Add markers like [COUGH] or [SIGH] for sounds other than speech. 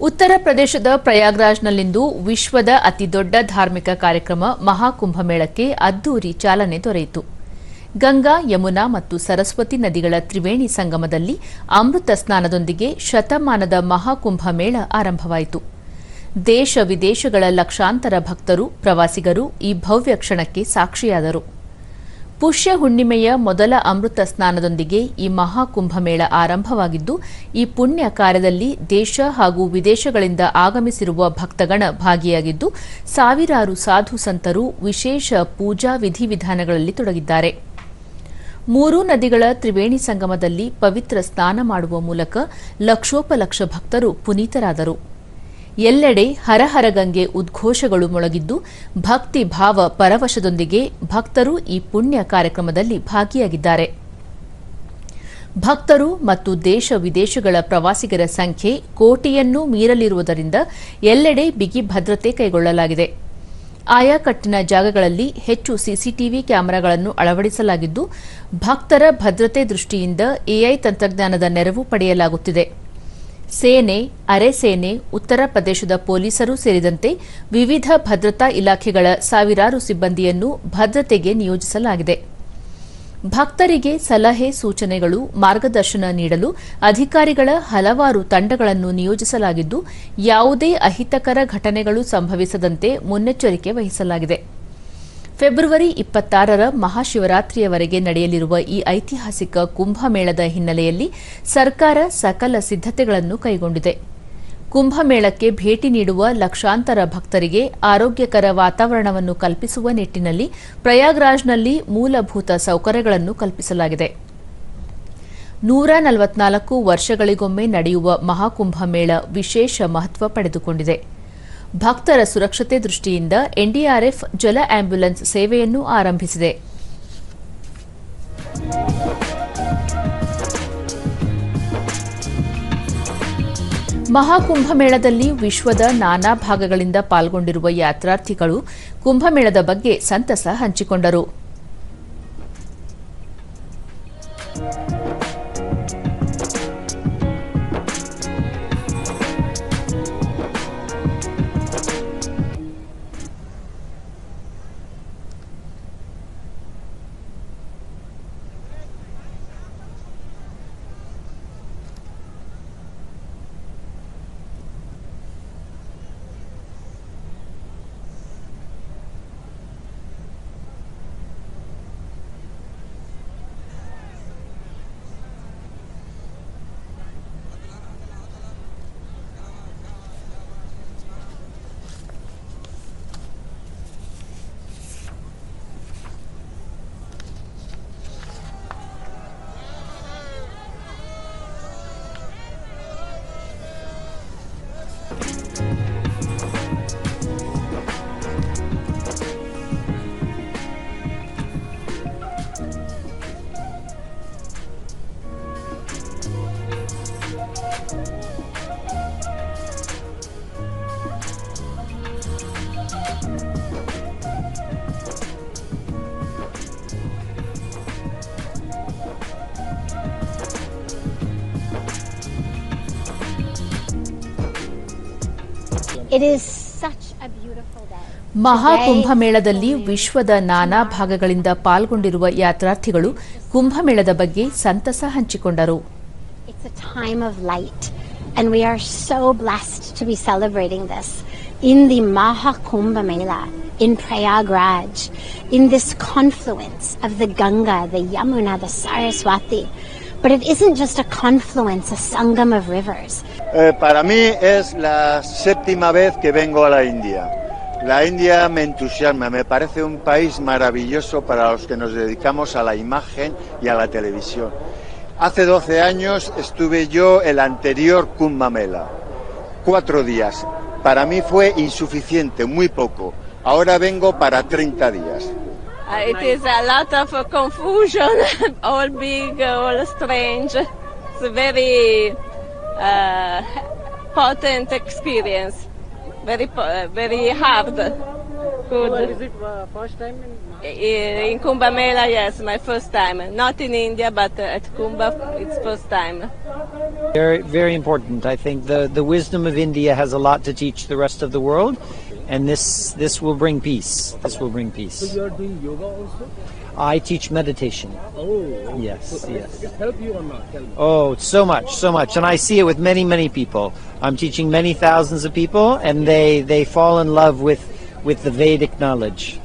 ಉತ್ತರ ಪ್ರದೇಶದ ಪ್ರಯಾಗ್ರಾಜ್ನಲ್ಲಿಂದು ವಿಶ್ವದ ಅತಿದೊಡ್ಡ ಧಾರ್ಮಿಕ ಕಾರ್ಯಕ್ರಮ ಮಹಾಕುಂಭಮೇಳಕ್ಕೆ ಅದ್ದೂರಿ ಚಾಲನೆ ದೊರೆಯಿತು. ಗಂಗಾ, ಯಮುನಾ ಮತ್ತು ಸರಸ್ವತಿ ನದಿಗಳ ತ್ರಿವೇಣಿ ಸಂಗಮದಲ್ಲಿ ಅಮೃತ ಸ್ನಾನದೊಂದಿಗೆ ಶತಮಾನದ ಮಹಾಕುಂಭಮೇಳ ಆರಂಭವಾಯಿತು. ದೇಶ ವಿದೇಶಗಳ ಲಕ್ಷಾಂತರ ಭಕ್ತರು, ಪ್ರವಾಸಿಗರು ಈ ಭವ್ಯ ಕ್ಷಣಕ್ಕೆ ಸಾಕ್ಷಿಯಾದರು. ಪುಷ್ಯ ಹುಣ್ಣಿಮೆಯ ಮೊದಲ ಅಮೃತ ಸ್ನಾನದೊಂದಿಗೆ ಈ ಮಹಾಕುಂಭಮೇಳ ಆರಂಭವಾಗಿದ್ದು, ಈ ಪುಣ್ಯ ಕಾರ್ಯದಲ್ಲಿ ದೇಶ ಹಾಗೂ ವಿದೇಶಗಳಿಂದ ಆಗಮಿಸಿರುವ ಭಕ್ತಗಣ ಭಾಗಿಯಾಗಿದ್ದು, ಸಾವಿರಾರು ಸಾಧು ಸಂತರು ವಿಶೇಷ ಪೂಜಾ ವಿಧಿವಿಧಾನಗಳಲ್ಲಿ ತೊಡಗಿದ್ದಾರೆ. ಮೂರೂ ನದಿಗಳ ತ್ರಿವೇಣಿ ಸಂಗಮದಲ್ಲಿ ಪವಿತ್ರ ಸ್ನಾನ ಮಾಡುವ ಮೂಲಕ ಲಕ್ಷೋಪಲಕ್ಷ ಭಕ್ತರು ಪುನೀತರಾದರು. ಎಲ್ಲೆಡೆ ಹರಹರಗಂಗೆ ಉದ್ಘೋಷಗಳು ಮೊಳಗಿದ್ದು ಭಕ್ತಿ ಭಾವ ಪರವಶದೊಂದಿಗೆ ಭಕ್ತರು ಈ ಪುಣ್ಯ ಕಾರ್ಯಕ್ರಮದಲ್ಲಿ ಭಾಗಿಯಾಗಿದ್ದಾರೆ. ಭಕ್ತರು ಮತ್ತು ದೇಶ ವಿದೇಶಗಳ ಪ್ರವಾಸಿಗರ ಸಂಖ್ಯೆ ಕೋಟಿಯನ್ನೂ ಮೀರಲಿರುವುದರಿಂದ ಎಲ್ಲೆಡೆ ಬಿಗಿ ಭದ್ರತೆ ಕೈಗೊಳ್ಳಲಾಗಿದೆ. ಆಯಾಕಟ್ಟಿನ ಜಾಗಗಳಲ್ಲಿ ಹೆಚ್ಚು ಸಿಸಿಟಿವಿ ಕ್ಯಾಮೆರಾಗಳನ್ನು ಅಳವಡಿಸಲಾಗಿದ್ದು ಭಕ್ತರ ಭದ್ರತೆ ದೃಷ್ಟಿಯಿಂದ ಎಐ ತಂತ್ರಜ್ಞಾನದ ನೆರವು ಪಡೆಯಲಾಗುತ್ತಿದೆ. ಸೇನೆ ಅರೆಸೇನೆ ಉತ್ತರ ಪ್ರದೇಶದ ಪೊಲೀಸರು ಸೇರಿದಂತೆ ವಿವಿಧ ಭದ್ರತಾ ಇಲಾಖೆಗಳ ಸಾವಿರಾರು ಸಿಬ್ಬಂದಿಯನ್ನು ಭದ್ರತೆಗೆ ನಿಯೋಜಿಸಲಾಗಿದೆ. ಭಕ್ತರಿಗೆ ಸಲಹೆ, ಸೂಚನೆಗಳು, ಮಾರ್ಗದರ್ಶನ ನೀಡಲು ಅಧಿಕಾರಿಗಳ ಹಲವಾರು ತಂಡಗಳನ್ನು ನಿಯೋಜಿಸಲಾಗಿದ್ದು, ಯಾವುದೇ ಅಹಿತಕರ ಘಟನೆಗಳು ಸಂಭವಿಸದಂತೆ ಮುನ್ನೆಚ್ಚರಿಕೆ ವಹಿಸಲಾಗಿದೆ. ಫೆಬ್ರವರಿ ಇಪ್ಪತ್ತಾರರ ಮಹಾಶಿವರಾತ್ರಿಯವರೆಗೆ ನಡೆಯಲಿರುವ ಈ ಐತಿಹಾಸಿಕ ಕುಂಭಮೇಳದ ಹಿನ್ನೆಲೆಯಲ್ಲಿ ಸರ್ಕಾರ ಸಕಲ ಸಿದ್ಧತೆಗಳನ್ನು ಕೈಗೊಂಡಿದೆ. ಕುಂಭಮೇಳಕ್ಕೆ ಭೇಟಿ ನೀಡುವ ಲಕ್ಷಾಂತರ ಭಕ್ತರಿಗೆ ಆರೋಗ್ಯಕರ ವಾತಾವರಣವನ್ನು ಕಲ್ಪಿಸುವ ನಿಟ್ಟಿನಲ್ಲಿ ಪ್ರಯಾಗ್ರಾಜ್ನಲ್ಲಿ ಮೂಲಭೂತ ಸೌಕರ್ಯಗಳನ್ನು ಕಲ್ಪಿಸಲಾಗಿದೆ. ನೂರ ನಲವತ್ನಾಲ್ಕು ವರ್ಷಗಳಿಗೊಮ್ಮೆ ನಡೆಯುವ ಮಹಾಕುಂಭಮೇಳ ವಿಶೇಷ ಮಹತ್ವ ಪಡೆದುಕೊಂಡಿದೆ. ಭಕ್ತರ ಸುರಕ್ಷತೆ ದೃಷ್ಟಿಯಿಂದ ಎನ್ಡಿಆರ್ಎಫ್ ಜಲ ಆಂಬ್ಯುಲೆನ್ಸ್ ಸೇವೆಯನ್ನು ಆರಂಭಿಸಿದೆ. ಮಹಾಕುಂಭಮೇಳದಲ್ಲಿ ವಿಶ್ವದ ನಾನಾ ಭಾಗಗಳಿಂದ ಪಾಲ್ಗೊಂಡಿರುವ ಯಾತ್ರಾರ್ಥಿಗಳು ಕುಂಭಮೇಳದ ಬಗ್ಗೆ ಸಂತಸ ಹಂಚಿಕೊಂಡರು. ಮಹಾಕುಂಭಮೇಳದಲ್ಲಿ ವಿಶ್ವದ ನಾನಾ ಭಾಗಗಳಿಂದ ಪಾಲ್ಗೊಂಡಿರುವ ಯಾತ್ರಾರ್ಥಿಗಳು ಕುಂಭಮೇಳದ ಬಗ್ಗೆ ಸಂತಸ ಹಂಚಿಕೊಂಡರು It's a time of light, and we are so blessed to be celebrating this in the Maha Kumbh Mela in Prayagraj, in this confluence of the Ganga, the Yamuna, the Saraswati. But it isn't just a confluence, a sangam of rivers. Eh, para mí es la séptima vez que vengo a la India. La India me entusiasma, me parece un país maravilloso para los que nos dedicamos a la imagen y a la televisión. Hace 12 años estuve yo el anterior Kumbh Mela, cuatro días. Para mí fue insuficiente, muy poco. Ahora vengo para 30 días. Uh, it is a lot of confusion, [LAUGHS] all big, all strange. It's a very uh, potent experience, very uh, very hard. Good. Is it uh, first time in I- In Kumbh Mela, yes, my first time. Not in India, but uh, at Kumbh, it's first time. Very, very important. I think the, the wisdom of India has a lot to teach the rest of the world, and this this will bring peace. This will bring peace. So you are doing yoga also? I teach meditation. Oh, Yes, So yes. It help you or not? Tell me. Oh, so much, so much, and I see it with many, many people. I'm teaching many thousands of people, and they they fall in love with with the Vedic knowledge.